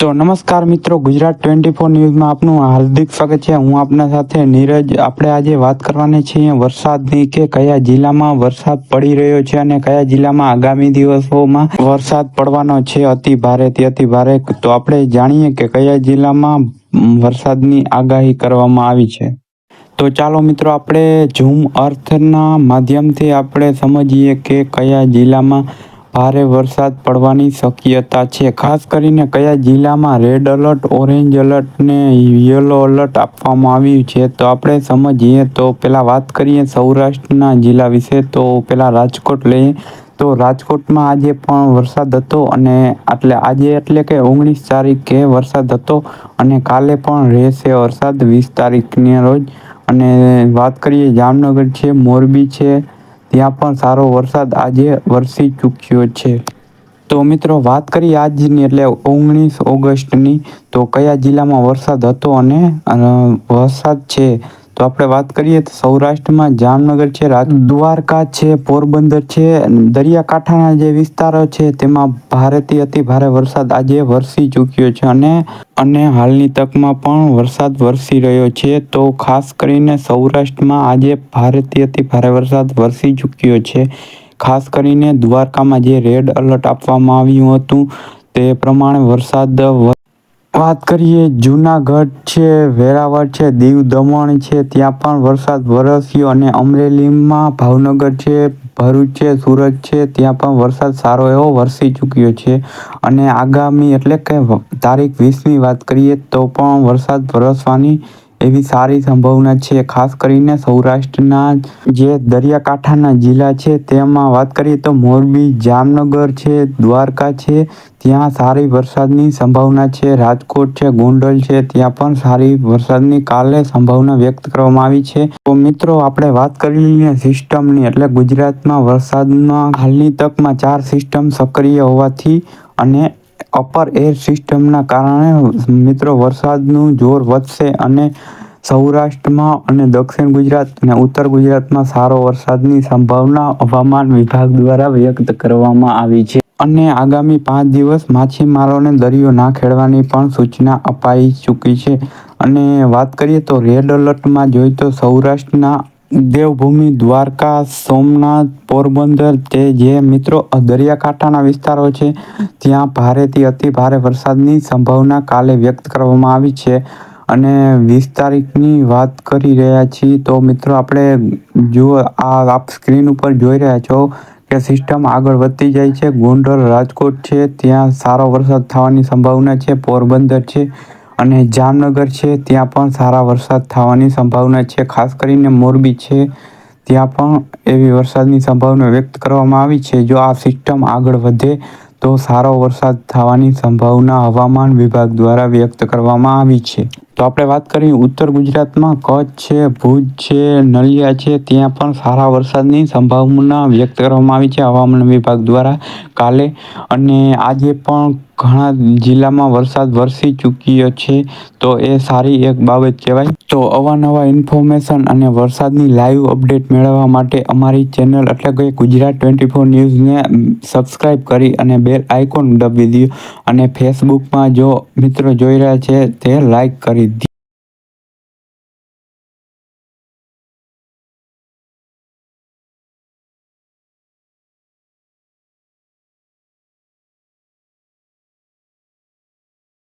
તો નમસ્કાર મિત્રો, ગુજરાત ટ્વેન્ટી ફોર ન્યૂઝમાં આપનું હાર્દિક સ્વાગત છે. હું આપના સાથે નીરજ. આપણે આજે વાત કરવાની છીએ વરસાદની કે કયા જિલ્લામાં વરસાદ પડી રહ્યો છે અને કયા જિલ્લામાં આગામી દિવસોમાં વરસાદ પડવાનો છે. અતિ ભારેથી અતિ ભારે. તો આપણે જાણીએ કે કયા જિલ્લામાં વરસાદની આગાહી કરવામાં આવી છે. તો ચાલો મિત્રો, આપણે ઝૂમ અર્થના માધ્યમથી આપણે સમજીએ કે કયા જિલ્લામાં ભારે વરસાદ પડવાની શક્યતા છે. ખાસ કરીને કયા જિલ્લામાં રેડ એલર્ટ ઓરેન્જ એલર્ટ ને યલો એલર્ટ આપવામાં આવ્યું છે? તો આપણે સમજીએ તો પહેલાં વાત કરીએ સૌરાષ્ટ્રના જિલ્લા વિશે. તો પહેલાં રાજકોટ લઈએ. તો રાજકોટમાં આજે પણ વરસાદ હતો અને એટલે આજે એટલે કે ઓગણીસ તારીખે વરસાદ હતો અને કાલે પણ રહેશે વરસાદ વીસ તારીખની રોજ. અને વાત કરીએ જામનગર છે, મોરબી છે ત્યાં પણ સારો વરસાદ આજે વરસી ચૂક્યો છે. તો મિત્રો, વાત કરીએ આજની, એટલે ઓગણીસ ઓગસ્ટની. તો કયા જિલ્લામાં વરસાદ હતો અને વરસાદ છે? તો આપણે વાત કરીએ તો સૌરાષ્ટ્રમાં જામનગર છે દ્વારકા છે, પોરબંદર છે દરિયાકાંઠાના જે વિસ્તારો છે, તેમાં ભારેથી અતિ ભારે વરસાદ આજે વરસી ચૂક્યો છે અને અને હાલની તકમાં પણ વરસાદ વરસી રહ્યો છે. તો ખાસ કરીને સૌરાષ્ટ્રમાં આજે ભારેથી અતિ ભારે વરસાદ વરસી ચૂક્યો છે. ખાસ કરીને દ્વારકામાં જે રેડ એલર્ટ આપવામાં આવ્યું હતું, તે પ્રમાણે વરસાદ વાત કરીએ, જૂનાગઢ છે, વેરાવળ છે, દીવ દમણ છે, ત્યાં પણ વરસાદ વરસ્યો અને અમરેલીમાં ભાવનગર છે, ભરૂચ છે, સુરત છે, ત્યાં પણ વરસાદ સારો એવો વરસી ચૂક્યો છે. અને આગામી એટલે કે તારીખ વીસની વાત કરીએ તો પણ વરસાદ વરસવાની એવી સારી સંભાવના છે. ખાસ કરીને સૌરાષ્ટ્રના જે દરિયાકાંઠાના જિલ્લા છે, તેમાં વાત કરીએ તો મોરબી, જામનગર છે, દ્વારકા છે, ત્યાં સારી વરસાદની સંભાવના છે. રાજકોટ છે, ગોંડલ છે, ત્યાં પણ સારી વરસાદની કાલે સંભાવના વ્યક્ત કરવામાં આવી છે. તો મિત્રો, આપણે વાત કરી લઈએ સિસ્ટમની. એટલે ગુજરાતમાં વરસાદમાં હાલની તકમાં ચાર સિસ્ટમ સક્રિય હોવાથી અને અપર એર સિસ્ટમના કારણે મિત્રો વરસાદનું જોર વધશે અને સૌરાષ્ટ્રમાં અને દક્ષિણ ગુજરાત અને ઉત્તર ગુજરાતમાં સારો વરસાદની સંભાવના હવામાન વિભાગ દ્વારા વ્યક્ત કરવામાં આવી છે. અને આગામી પાંચ દિવસ માછીમારોને દરિયો ના ખેડવાની પણ સૂચના અપાઈ ચૂકી છે. અને વાત કરીએ તો રેડ એલર્ટમાં જોઈએ તો સૌરાષ્ટ્રના દેવભૂમિ, દ્વારકા, સોમનાથ, પોરબંદર તે જે મિત્રો દરિયાકાંઠાના વિસ્તારો છે, ત્યાં ભારેથી અતિ ભારે વરસાદની સંભાવના કાલે વ્યક્ત કરવામાં આવી છે. અને વીસ તારીખની વાત કરી રહ્યા છીએ તો મિત્રો આપણે જો આ આપ સ્ક્રીન ઉપર જોઈ રહ્યા છો કે સિસ્ટમ આગળ વધતી જાય છે. ગોંડલ રાજકોટ છે, ત્યાં સારો વરસાદ થવાની સંભાવના છે. પોરબંદર છે અને જામનગર છે, ત્યાં પણ સારા વરસાદ થવાની સંભાવના છે. ખાસ કરીને મોરબી છે, ત્યાં પણ એવી વરસાદની સંભાવના વ્યક્ત કરવામાં આવી છે. જો આ સિસ્ટમ આગળ વધે, તો સારો વરસાદ થવાની સંભાવના હવામાન વિભાગ દ્વારા વ્યક્ત કરવામાં આવી છે. તો આપણે વાત કરીએ ઉત્તર ગુજરાતમાં કચ્છ છે, ભુજ છે, નલિયા છે, ત્યાં પણ સારા વરસાદની સંભાવના વ્યક્ત કરવામાં આવી છે હવામાન વિભાગ દ્વારા. કાલે અને આજે પણ ઘણા જિલ્લામાં વરસાદ વરસી ચૂક્યો છે, તો એ સારી એક બાબત કહેવાય. તો અવાનવા ઇન્ફોર્મેશન અને વરસાદની લાઈવ અપડેટ મેળવવા માટે અમારી ચેનલ એટલે કે ગુજરાત ટ્વેન્ટી ફોર ન્યૂઝને સબસ્ક્રાઈબ કરી અને બેલ આઇકોન દબાવી દો. અને ફેસબુકમાં જો મિત્રો જોઈ રહ્યા છે તે લાઈક કરી